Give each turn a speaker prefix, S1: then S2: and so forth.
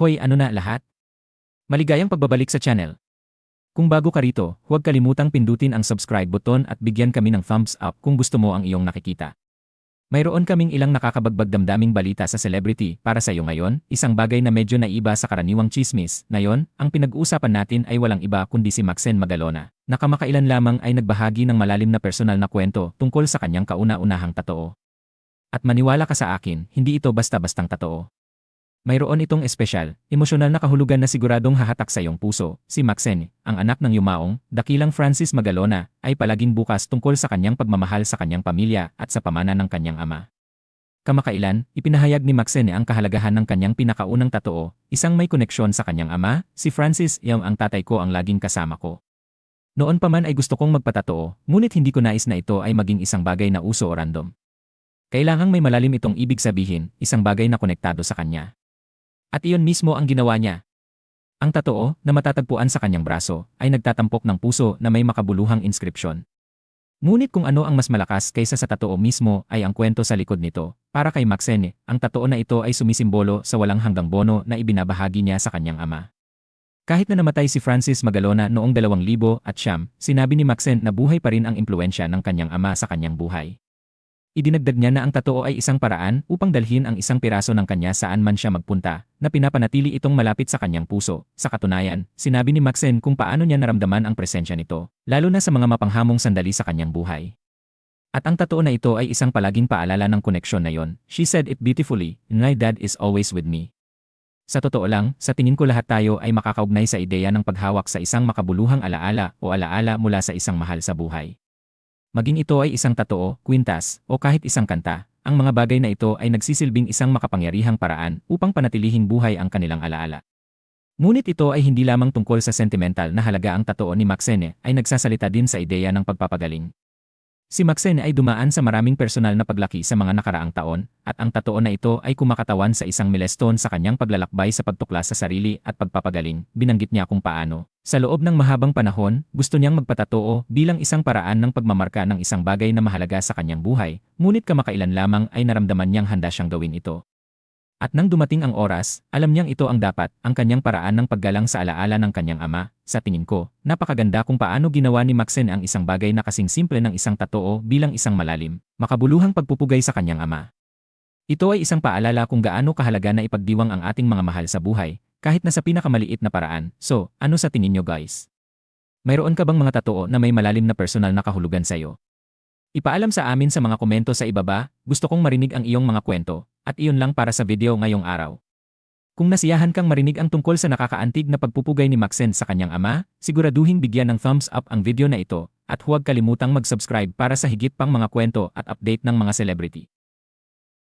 S1: Hoy ano na lahat? Maligayang pagbabalik sa channel. Kung bago ka rito, huwag kalimutang pindutin ang subscribe button at bigyan kami ng thumbs up kung gusto mo ang iyong nakikita. Mayroon kaming ilang nakakabagbag damdaming balita sa celebrity para sa iyo ngayon, isang bagay na medyo naiba sa karaniwang chismis. Ngayon, ang pinag-uusapan natin ay walang iba kundi si Maxen Magalona, na kamakailan lamang ay nagbahagi ng malalim na personal na kwento tungkol sa kanyang kauna-unahang totoo. At maniwala ka sa akin, hindi ito basta-bastang totoo. Mayroon itong espesyal, emosyonal na kahulugan na siguradong hahatak sa iyong puso. Si Maxen, ang anak ng yumaong, dakilang Francis Magalona, ay palaging bukas tungkol sa kanyang pagmamahal sa kanyang pamilya at sa pamana ng kanyang ama. Kamakailan, ipinahayag ni Maxene ang kahalagahan ng kanyang pinakaunang totoo, isang may koneksyon sa kanyang ama, si Francis, yung ang tatay ko ang laging kasama ko. Noon pa man ay gusto kong magpatotoo, ngunit hindi ko nais na ito ay maging isang bagay na uso o random. Kailangang may malalim itong ibig sabihin, isang bagay na konektado sa kanya. At iyon mismo ang ginawa niya. Ang totoo na matatagpuan sa kanyang braso ay nagtatampok ng puso na may makabuluhang inskripsyon. Ngunit kung ano ang mas malakas kaysa sa totoo mismo ay ang kwento sa likod nito. Para kay Maxene, ang totoo na ito ay sumisimbolo sa walang hanggang bono na ibinabahagi niya sa kanyang ama. Kahit na namatay si Francis Magalona noong 2000 at siyam, sinabi ni Maxen na buhay pa rin ang impluensya ng kanyang ama sa kanyang buhay. Idinagdag niya na ang totoo ay isang paraan upang dalhin ang isang piraso ng kanya saan man siya magpunta, na pinapanatili itong malapit sa kanyang puso. Sa katunayan, sinabi ni Maxen kung paano niya naramdaman ang presensya nito, lalo na sa mga mapanghamong sandali sa kanyang buhay. At ang totoo na ito ay isang palaging paalala ng koneksyon na yon. She said it beautifully, my dad is always with me. Sa totoo lang, sa tingin ko lahat tayo ay makakaugnay sa ideya ng paghawak sa isang makabuluhang alaala o alaala mula sa isang mahal sa buhay. Maging ito ay isang totoo, kwintas, o kahit isang kanta, ang mga bagay na ito ay nagsisilbing isang makapangyarihang paraan upang panatilihing buhay ang kanilang alaala. Ngunit ito ay hindi lamang tungkol sa sentimental na halaga ang totoo ni Maxene ay nagsasalita din sa ideya ng pagpapagaling. Si Maxene ay dumaan sa maraming personal na paglaki sa mga nakaraang taon, at ang totoo na ito ay kumakatawan sa isang milestone sa kanyang paglalakbay sa pagtuklas sa sarili at pagpapagaling, binanggit niya kung paano. Sa loob ng mahabang panahon, gusto niyang magpatatoo bilang isang paraan ng pagmamarka ng isang bagay na mahalaga sa kanyang buhay, ngunit kamakailan lamang ay naramdaman niyang handa siyang gawin ito. At nang dumating ang oras, alam niyang ito ang dapat, ang kanyang paraan ng paggalang sa alaala ng kanyang ama. Sa tingin ko, napakaganda kung paano ginawa ni Maxen ang isang bagay na kasing simple ng isang tatoo bilang isang malalim, makabuluhang pagpupugay sa kanyang ama. Ito ay isang paalala kung gaano kahalaga na ipagdiwang ang ating mga mahal sa buhay, kahit na sa pinakamaliit na paraan. So, ano sa tingin nyo guys? Mayroon ka bang mga tatoo na may malalim na personal na kahulugan sa iyo? Ipaalam sa amin sa mga komento sa ibaba, gusto kong marinig ang iyong mga kwento, at iyon lang para sa video ngayong araw. Kung nasiyahan kang marinig ang tungkol sa nakakaantig na pagpupugay ni Maxen sa kanyang ama, siguraduhin bigyan ng thumbs up ang video na ito at huwag kalimutang mag-subscribe para sa higit pang mga kwento at update ng mga celebrity.